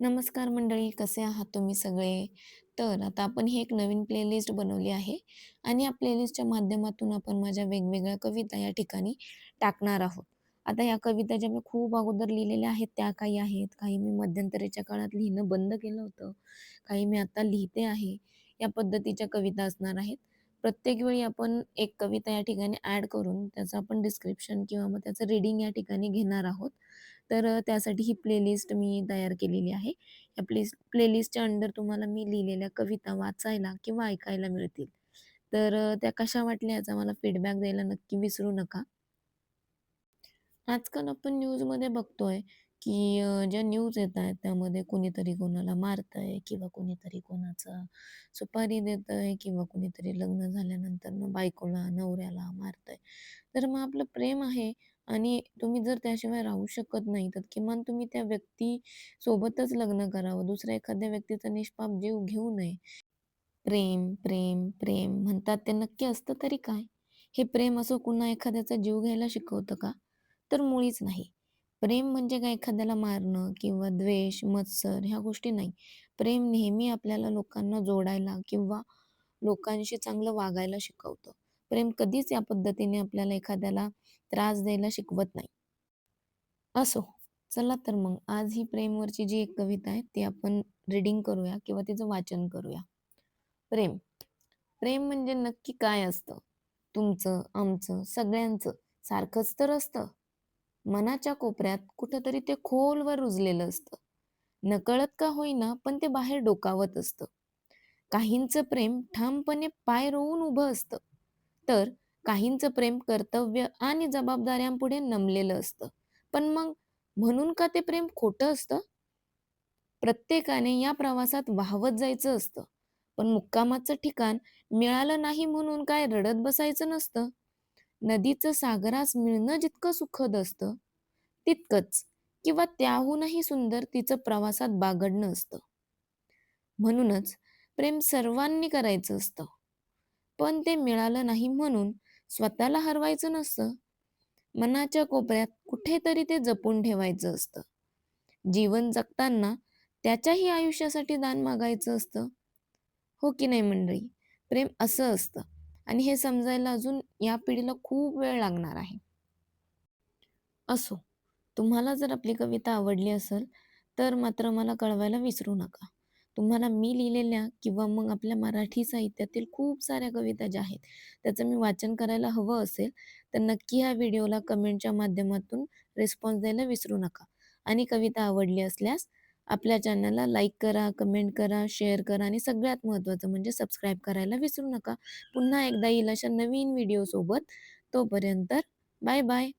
नमस्कार मंडळी, कसे आहात तुम्ही सगळे? तर आता आपण ही एक नवीन प्लेलिस्ट बनवली आहे आणि या प्लेलिस्टच्या माध्यमातून आपण माझ्या वेगवेगळ्या कविता या ठिकाणी टाकणार आहोत. आता या कविता ज्या मी खूप अगोदर लिहिलेल्या आहेत त्या काही आहेत, काही मी मध्यंतरीच्या काळात लिहिणं बंद केलं होतं, काही मी आता लिहिते आहे. या पद्धतीच्या कविता असणार आहेत. प्रत्येक वेळी आपण एक कविता या ठिकाणी ॲड करून त्याचं आपण डिस्क्रिप्शन किंवा मग त्याचं रीडिंग या ठिकाणी घेणार आहोत. तर अ, त्यासाठी ही प्लेलिस्ट मी तयार केलेली आहे. या प्लेस प्लेलिस्टच्या अंडर तुम्हाला मी लिहिलेल्या कविता वाचायला किंवा ऐकायला मिळतील. तर अ, त्या कशा वाटल्या याचा मला फीडबॅक द्यायला नक्की विसरू नका. आजकाल आपण न्यूजमध्ये बघतोय, की अ, ज्या न्यूज येतायत त्यामध्ये कुणीतरी कोणाला मारतंय किंवा कोणीतरी कोणाचा सुपारी देतंय किंवा कुणीतरी लग्न झाल्यानंतरनं बायकोला, नवऱ्याला मारतंय. तर मग आपलं प्रेम आहे आणि तुम्ही जर त्याशिवाय राहू शकत नाही, तर किमान तुम्ही त्या व्यक्तीसोबतच लग्न करावं. दुसऱ्या एखाद्या व्यक्तीचा निष्पाप जीव घेऊ नये. प्रेम, प्रेम, प्रेम म्हणतात ते नक्की असतं तरी काय? हे प्रेम असं पुन्हा एखाद्याचा जीव घ्यायला शिकवतं का? तर मुळीच नाही. प्रेम म्हणजे काय एखाद्याला मारणं किंवा द्वेष, मत्सर ह्या गोष्टी नाही. प्रेम नेहमी आपल्याला लोकांना जोडायला किंवा लोकांशी चांगलं वागायला शिकवतं. प्रेम कधीच या पद्धतीने आपल्याला एखाद्याला त्रास द्यायला शिकवत नाही. असो, चला तर मग आज ही प्रेमवरची जी एक कविता आहे ती आपण रीडिंग करूया किंवा तिचं वाचन करूया. प्रेम. प्रेम म्हणजे नक्की काय असतं? तुमचं, आमचं, सगळ्यांचं सारखंच तर असतं. मनाच्या कोपऱ्यात कुठंतरी ते खोलवर रुजलेलं असतं. नकळत का होईना, पण ते बाहेर डोकावत असतं. काहींचं प्रेम ठामपणे पाय रोवून उभं असतं, तर काहींचं प्रेम कर्तव्य आणि जबाबदाऱ्यांपुढे नमलेलं असतं. पण मग म्हणून का ते प्रेम खोटं असतं? प्रत्येकाने या प्रवासात वाहवत जायचं असतं. पण मुक्कामाचं ठिकाण मिळालं नाही म्हणून काय रडत बसायचं नसतं. नदीचं सागरास मिळणं जितकं सुखद असतं, तितकंच किंवा त्याहूनही सुंदर तिचं प्रवासात बागडणं असतं. म्हणूनच प्रेम सर्वांनी करायचं असतं. पण ते मिळालं नाही म्हणून स्वतःला हरवायचं नसतं. मनाच्या कोपऱ्यात कुठेतरी ते जपून ठेवायचं असतं. जीवन जगताना त्याच्याही आयुष्यासाठी दान मागायचं असतं. हो की नाही मंडळी? प्रेम असं असतं आणि हे समजायला अजून या पिढीला खूप वेळ लागणार आहे. असो, तुम्हाला जर आपली कविता आवडली असेल, तर मात्र मला कळवायला विसरू नका. तुम्हाला मी लिहिलेल्या किंवा मग आपल्या मराठी साहित्यातील खूप साऱ्या कविता ज्या आहेत, त्याचं मी वाचन करायला हवं असेल, तर नक्की ह्या व्हिडिओला कमेंटच्या माध्यमातून रिस्पॉन्स द्यायला विसरू नका. आणि कविता आवडली असल्यास आपल्या चॅनलला लाईक करा, कमेंट करा, शेअर करा आणि सगळ्यात महत्त्वाचं म्हणजे सबस्क्राईब करायला विसरू नका. पुन्हा एकदा येईल अशा नवीन व्हिडिओसोबत. तोपर्यंत बाय बाय.